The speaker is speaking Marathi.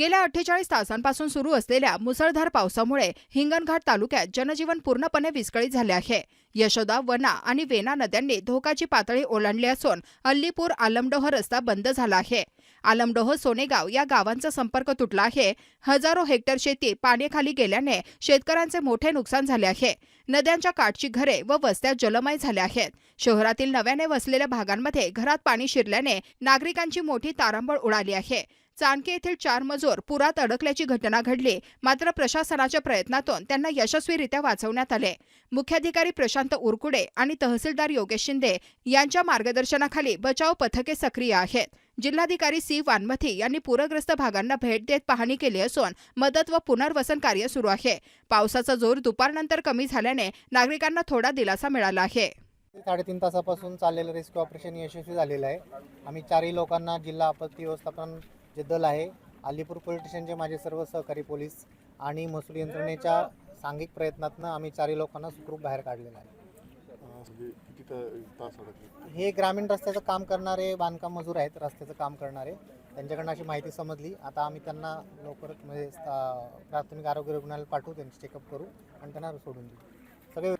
गेल्या अठ्ठेचाळीस तासांपासून सुरू असलेल्या मुसळधार पावसामुळे हिंगणघाट तालुक्यात जनजीवन पूर्णपणे विस्कळीत झाले आहे. यशोदा वना आणि वेना नद्यांनी धोकाची पातळी ओलांडली असून अल्लीपूर आलमडोह रस्ता बंद झाला आहे. आलमडोह सोनेगाव या गावांचा संपर्क तुटला आहे. हजारो हेक्टर शेती पाण्याखाली गेल्याने शेतकऱ्यांचे मोठे नुकसान झाले आहे. नद्यांच्या काठची घरे व वस्त्या जलमय झाल्या आहेत. शहरातील नव्याने वसलेल्या भागांमध्ये घरात पाणी शिरल्याने नागरिकांची मोठी तारांबळ उडाली आहे. चाणके येथील चार मजूर पुरात अडकल्याची घटना घडली. मात्र प्रशासनाच्या प्रयत्नातून त्यांना यशस्वीरित्या वाचवण्यात आले. मुख्याधिकारी प्रशांत उरकुडे आणि तहसीलदार योगेश शिंदे यांच्या मार्गदर्शनाखाली बचाव पथके सक्रिय आहेत. जिल्हाधिकारी सी. वानमथी यांनी पूरग्रस्त भागांना भेट देत पाहणी केली असून मदत व पुनर्वसन कार्य सुरू आहे. पावसाचा जोर दुपारनंतर कमी झाल्याने नागरिकांना थोडा दिलासा मिळाला आहे. साडेतीन तासापासून चाललेलं रेस्क्यू ऑपरेशन यशस्वी झालेलं आहे. आम्ही चारही लोकांना जिल्हा आपत्ती व्यवस्थापन जे दल आहे अलीपूर पोलीस स्टेशनचे माझे सर्व सहकारी पोलीस आणि महसूल यंत्रणेच्या सांघिक प्रयत्नातनं आम्ही चारही लोकांना सुखरूप बाहेर काढलेलं आहे. म्हणजे किती ता- तास अडकले हे ग्रामीण रस्त्याचं काम करणारे बांधकाम मजूर आहेत रस्त्याचं काम करणारे. त्यांच्याकडनं अशी माहिती समजली. आता आम्ही त्यांना लवकरच म्हणजे अं, प्राथमिक आरोग्य रुग्णालयात पाठवू त्यांची चेकअप करू आणि त्यांना सोडून देऊ. सगळे